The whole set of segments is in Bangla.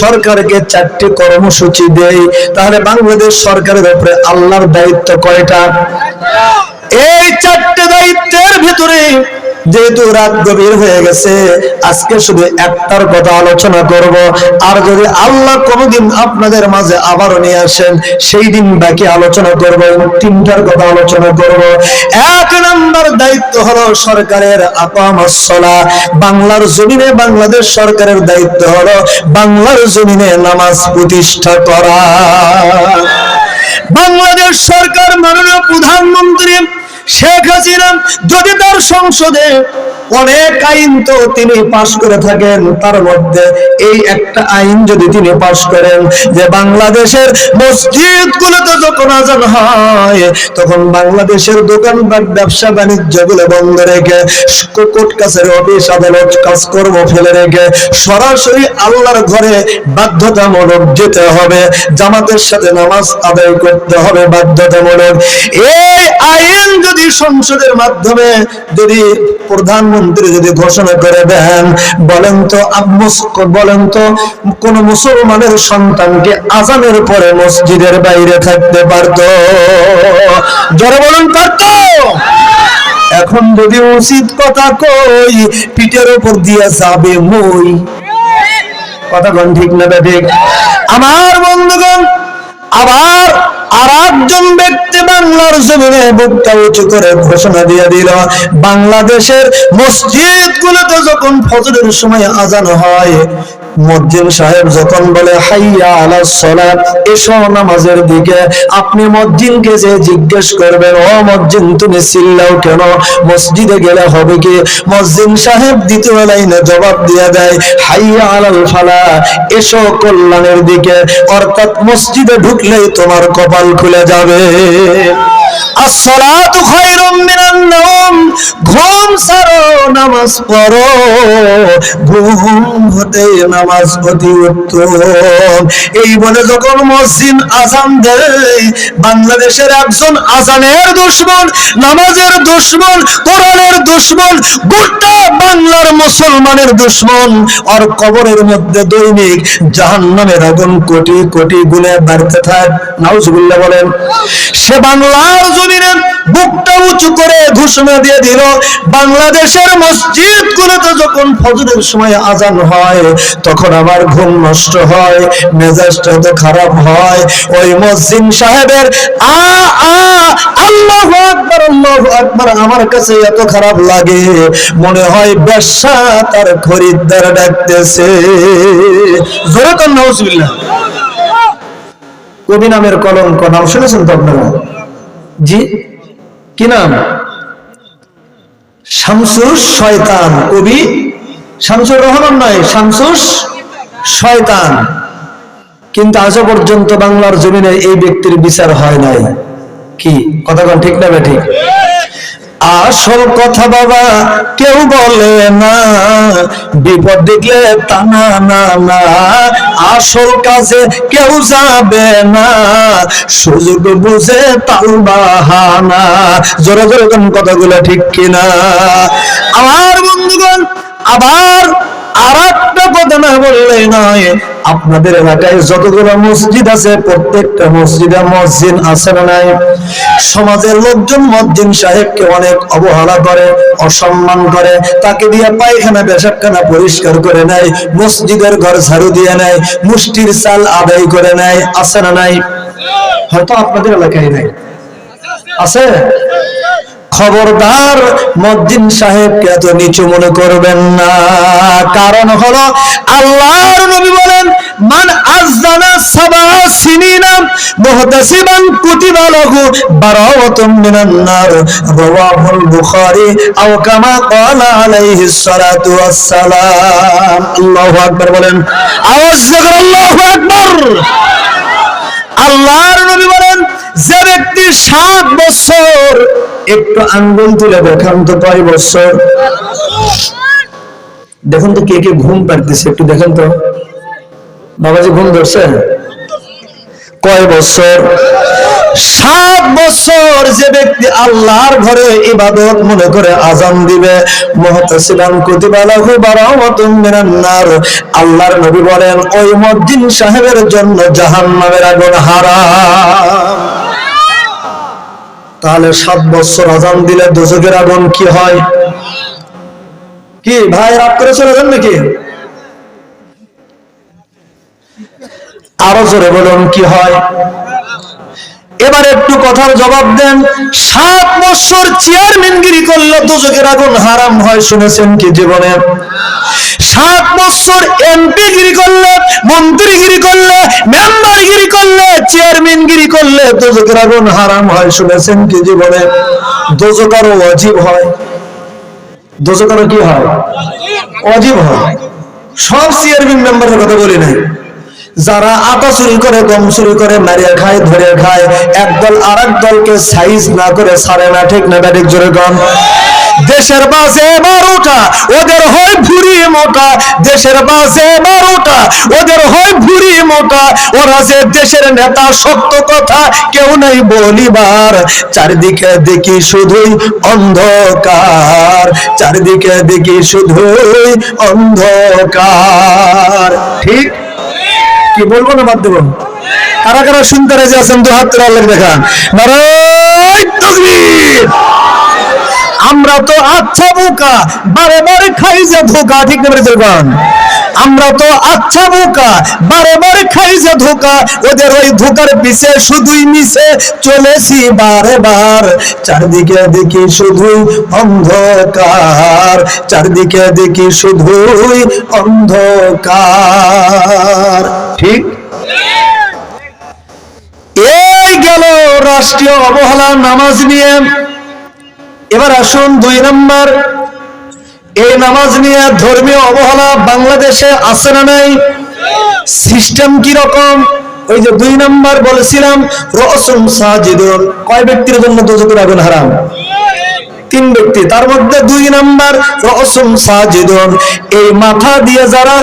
সরকারকে চারটি কর্মসূচি দেয় তাহলে বাংলাদেশ সরকারের উপরে আল্লাহর দায়িত্ব কয়টা? এই চারটে দায়িত্বের ভিতরে যেহেতু রাত গভীর হয়ে গেছে, আজকে শুধু একটার কথা আলোচনা করব। আর যদি আল্লাহ কোনোদিন আপনাদের মাঝে আবারও নিয়ে আসেন, সেই দিন বাকি আলোচনা করব, তিনটার কথা আলোচনা করব। এক নম্বর দায়িত্ব হলো সরকারের আকামসলা। বাংলার জমিনে বাংলাদেশ সরকারের দায়িত্ব হলো বাংলার জমিনে নামাজ প্রতিষ্ঠা করা। বাংলাদেশ সরকার মাননীয় প্রধানমন্ত্রী শেখ হাসিনা যদি তার সংসদে অনেক আইন তো তিনি পাশ করে থাকেন। তার মধ্যে এই একটা আইন যদি তিনি পাশ করেন যে বাংলাদেশের মসজিদ গুলোতে যখন আজান হয়, তখন বাংলাদেশের দোকানপাট ব্যবসা বাণিজ্যগুলো বন্ধ রেখে, কোর্ট কাছের অফিস, আদালত, কাজকর্ম ফেলে রেখে সরাসরি আল্লাহর ঘরে বাধ্যতামূলক যেতে হবে, জামাতের সাথে নামাজ আদায় করতে হবে বাধ্যতামূলক। এই আইন যদি সংসদের মাধ্যমে যদি প্রধানমন্ত্রী যদি ঘোষণা করে দেন, বলেন তো বলেন তো কোন মুসলমানের সন্তানকে আজানের পরে মসজিদের বাইরে থাকতে পারতো? জোরে বলেন, পারতো? এখন যদি উচিত কথা কই, পিঠের উপর দিয়ে যাবে মই। কথা ঠিক না আমার বন্ধুগণ, আবার আর একজন ব্যক্তি বাংলার জমিনে বুকটা উঁচু করে ঘোষণা দিয়ে দিল। বাংলাদেশের মসজিদ গুলোতে যখন ফজরের সময় আজান হয় মসজিদ সাহেব যখন বলে, হাইয়া আলা সলাত এসো নামাজের দিকে। আপনি মসজিদকে যে জিজ্ঞেস করবেন, ও মসজিদ, তুমি চিল্লাও কেন? মসজিদে গেলে হবে কি? মসজিদ সাহেব দ্বিতীয় লাইনে জবাব দিয়ে দেয়, হাইয়া আলাল ফালা এসো কল্যাণের দিকে। অর্থাৎ মসজিদে ঢুকলেই তোমার কপাল খুলে যাবে। ঘুম সারো নামাজ ঘুম নামাজ এই বলে বাংলাদেশের একজন আজানের দুশ্মন, নামাজের দুশ্মন, কোরআনের দুশ্মন, গোটা বাংলার মুসলমানের দুশ্মন আর কবরের মধ্যে দৈনিক জাহান্নামের আগুন কোটি কোটি গুণে বাড়তে থাক। নাউজুবিল্লাহ বলেন, সে বাংলার জমিনে বুকটা উঁচু করে ঘোষণা দিয়ে দিল, বাংলাদেশের মসজিদ গুলোতে যখন ফজরের সময় আজান হয়, তখন আমার ঘুম নষ্ট হয়, মেজাজটা তো খারাপ হয়। ওই মসজিদ সাহেবের, আ আ, আল্লাহু আকবার আল্লাহু আকবার, আমার কাছে এত খারাপ লাগে। মনে হয় ব্যবসা তার খরিদ্দার ডাকতেছে। জোরে তো নাউজুবিল্লাহ। কবি নামের কলঙ্ক, নাম শুনেছেন তো আপনারা? জি, কি নাম? শামসুস শয়তান, কবি। শামসুর রহমান নয় শামসুস শয়তান। কিন্তু আজ পর্যন্ত বাংলার জমিনে এই ব্যক্তির বিচার হয় নাই। কি? কথা ঠিক না ঠিক? আসল কথা বাবা, কেউ বলে না। বিপদ দেখলে টানা না না আসল কাজে কেউ যাবে না। সুযোগ বুঝে তাল বাহানা। জোরে জোরে কোন কথাগুলো ঠিক কিনা? আমার বন্ধুগণ, আবার আর একটা কথা না বললে নয়, আপনাদের এলাকায় যতগুলো মসজিদ আছে, প্রত্যেকটা মসজিদে মসজিদ আছে না নাই? সমাজের লোকজন মসজিদ সাহেবকে অনেক অবহেলা করে, অসম্মান করে, তাকে দিয়ে পায়খানা পেশাবখানা পরিষ্কার করে নেয়, মসজিদের ঘর ঝাড়ু দিয়ে নেয়, মুষ্টির চাল আদায় করে নেয়, আছে না নাই? হয়তো আপনাদের এলাকায় নাই। আছে? খবরদার মদ্দিন সাহেবকে এত নিচু মনে করবেন না। কারণ হলো আল্লাহর নবী বলেন, মান আযানা সাবা সিনিনা মুহতাসিবান কুতিবা লাহু বারাওয়াতুম মিনান নার। রাওয়াহুল বুখারী, আও কামা ক্বালা আলাইহিস সালাতু ওয়াস সালাম আল্লাহু আকবার বলেন, আওয়াজ করে আল্লাহু আকবার। আল্লাহর নবী বলেন, যে ব্যক্তি সাত বছর একটু আঙ্গুল তুলে দেখান তো কয় বছর? দেখুন তো কে কে ঘুম পাড়তেছে, একটু দেখেন তো। বাবাজি ঘুম ধরছে? কয় বছর? সাত যে ব্যক্তি আল্লাহর ঘরে ইবাদত মনে করে আজান দিবে মুহতাসিবান কুতিবালাহু বারাওয়াতুম মিনান নার আল্লাহর নবী বলেন, ওই মুয়াজ্জিন সাহেবের জন্য জাহান্নামের আগুন হারাম। তাহলে সাত বছর আজান দিলে দোজকের আগুন কি হয়? কি, ভাই, রাগ করে চলে যান নাকি? আরও জোরে বলুন, কি হয়? এবার একটু কথার জবাব দেন। সাত বছর চেয়ারম্যানগিরি করলে, দুজকের আগুন হারাম হয় শুনেছেন কি জীবনে? সাত বছর এমপি গিরি করলে, মন্ত্রীগিরি করলে, মেম্বারগিরি করলে, চেয়ারম্যানগিরি করলে, দুজকের আগুন হারাম হয় শুনেছেন কি জীবনে? দুজক অজীব হয়। দুজক কি হয়? অজীব হয়। সব চেয়ারম্যান মেম্বারের কথা বলি নাই। যারা আটা চুরি করে, গম চুরি করে মারিয়া খায়, ধরে খায়, একদল আর দলকে সাইজ না করে সারে না, ঠিক না, ঠিক, জোরে গম দেশের বাসে বারোটা ওদের হয় ভুরি মোটা। দেশের বাসে বারোটা ওদের হয় ভুরি মোটা। ওরা যে দেশের নেতা, সত্য কথা কেউ নাই বলিবার। চারিদিকে দেখি শুধুই অন্ধকার। চারিদিকে দেখি শুধুই অন্ধকার। ঠিক কি বলব না বাদ দেবো? কারা কারা শুনতে রাজি আছেন দু হাত তোলা আল্লাহ দেখা নারায়ণ তাকবীর আমরা তো আচ্ছা বোকা, বারে বারে খাই যে ধোকা, ঠিক না বেড়ে আমরা তো আচ্ছা বোকা, বারে বারে খাই যে ধোকা, ওদের ওই ধোকার পিছে শুধুই মিশে চলেছি বারে বার। চারদিকে দেখি শুধুই অন্ধকার, চারদিকে দেখি শুধুই অন্ধকার। ঠিক? এই গেল রাষ্ট্রীয় অবহেলা, নামাজ নিয়ে এবার আসুন দুই নম্বর। এই নামাজ নিয়ে ধর্মীয় অবহেলা বাংলাদেশে আছে না নাই? সিস্টেম কি রকম? ওই যে দুই নম্বর বলেছিলাম রসুম সাজিদুন। কয় ব্যক্তির জন্য দুজকের আগুন হারাম? তিন ব্যক্তি। তার মধ্যে দুই নাম্বার রসুম সাজিদুন। এই মাথা দিয়ে যারা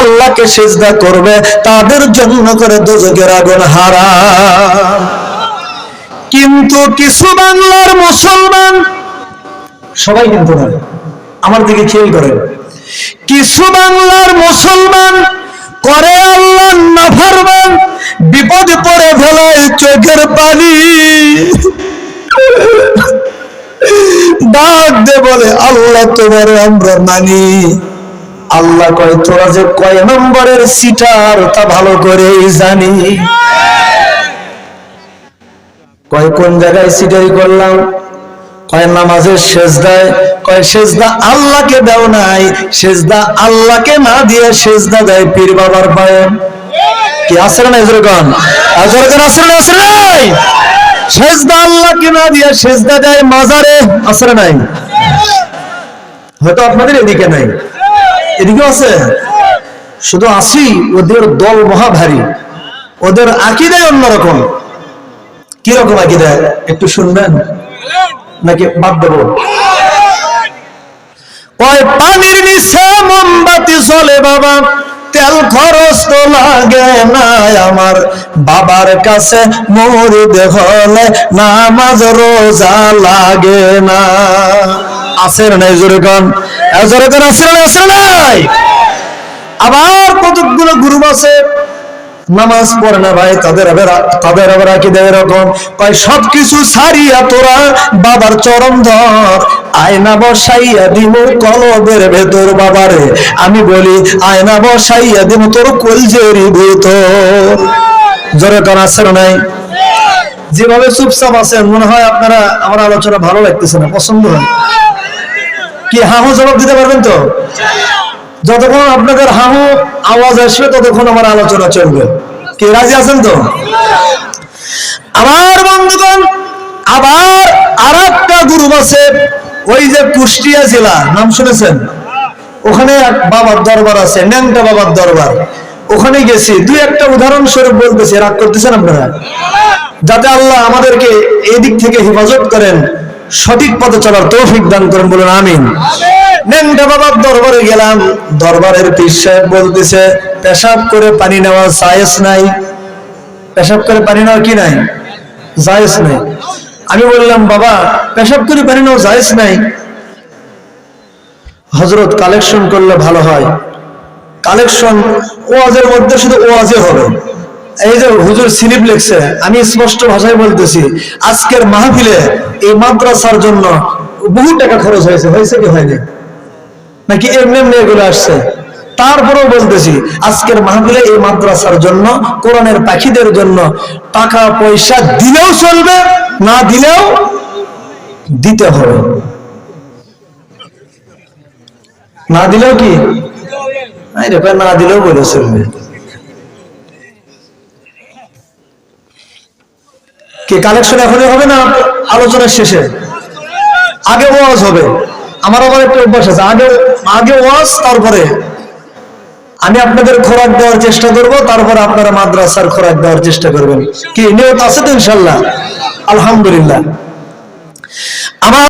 আল্লাহকে সেজদা করবে, তাদের জন্য করে দুজকের আগুন হারাম। কিন্তু কিছু বাংলার মুসলমান সবাই কিন্তু না। আমার দিকে খেয়াল করেন। কিছু বাংলার মুসলমান করে আল্লাহ নাফরমান বিপদে পড়ে ফেলায় চোখের পানি। ডাক দে বলে, আল্লাহ তোমার আমরা মানি। আল্লাহ কয়, তোরা যে কয় নম্বরের সিটার তা ভালো করে জানি। কয়, কোন জায়গায় সিটারি করলাম? কয় নামাজের সেজদায়, কয় সেজদা আল্লাহকে দেও নাই, সেজদা আল্লাহকে না দিয়ে সেজদা দেয় পীর বাবার পায়ে। কি আছে না এজরগণ এজরগণ আছে না আছে নাই? সেজদা আল্লাহকে না দিয়ে সেজদা দেয় মাজারে, আছে নাই? হয়তো আপনাদের এদিকে নাই। এদিকে আছে? শুধু আসি ওদের দল মহা ভারী। ওদের আকিদায় অন্যরকম। কীরকম আকিদায় একটু শুনবেন? নাকি বাদ দেবো? ওই পানির নিচে মোমবাতি চলে বাবা, তেল খরচ তো লাগে না আমার। বাবার কাছে মরুদ হলে নামাজ রোজা লাগে না। আছে না জোরে কন জোরে কন আছে না আছে না নাই? আবার কতগুলো গ্রুপ আছে। নামাজ পড়ে না ভাই, তাদের তাদের আবার দেয় এরকম? কয়, সবকিছু ছাড়িয়া তোরা বাবার চরম ধর। আয়না বসাইয়া দিমু কলবের ভেতর বাবারে। আমি বলি, আয়না বসাইয়া দিমু তোর কলজের ভেতর। জোরে কর না নাই? যেভাবে চুপচাপ আছেন, মনে হয় আপনারা আমার আলোচনা ভালো লাগতেছে না, পছন্দ হয়। কি হাহু জবাব দিতে পারবেন তো? যতক্ষণ আপনাদের হাহু আওয়াজ আসবে, ততক্ষণ আমার আলোচনা চলবে। কে রাজি আছেন তো? আমার বন্ধুগণ, আবার আর একটা গ্রুপ আছে, ওই যে কুষ্টিয়া জেলা, নাম শুনেছেন? ওখানে এক বাবার দরবার আছে, ন্যাংটা বাবার দরবার। ওখানে গেছি, দুই একটা উদাহরণস্বরূপ বলতেছি, রাগ করতেছেন আপনারা? যাতে আল্লাহ আমাদেরকে এই দিক থেকে হেফাজত করেন। সঠিক পথে চলার তৌফিক দান করেন বলুন আমিন। নেংটা বাবার দরবারে গেলাম দরবারের পীর সাহেব বলতেছে পেশাব করে পানি নেওয়া সায়েস নাই। পেশাব করে পানি নেওয়া কি নাই? জায়েজ নাই। আমি বললাম বাবা পেশাব করে পারি নাও জায়েজ নাই। হজরত কালেকশন করলে ভালো হয়। কালেকশন ওয়াজের মধ্যে শুধু ওয়াজে হবে। এই যে হুজুর স্লিপ লিখছে, আমি স্পষ্ট ভাষায় বলতেছি, আজকের মাহফিলে এই মাদ্রাসার জন্য বহু টাকা খরচ হয়েছে হয়েছে কি হয়নি? নাকি এমনি এমনি এগুলো আসছে? তারপরেও বলতেছি, আজকের মাহফিলে এই মাদ্রাসার জন্য, কোরআনের পাখিদের জন্য টাকা পয়সা দিলেও চলবে, না দিলেও দিতে হবে। না দিলেও কি? না দিলেও বলে চলবে। কি? কালেকশন এখনই হবে না? আলোচনার শেষে। আগে ওয়াজ হবে। আমার আবার একটা অভ্যাস আছে। আগে আগে ওয়াজ, তারপরে। আমি আপনাদের খোরাক দেওয়ার চেষ্টা করব, তারপরে আপনারা মাদ্রাসার খোরাক দেওয়ার চেষ্টা করবেন। কি? নিয়ত আছে তো ইনশাল্লাহ আলহামদুলিল্লাহ। আমার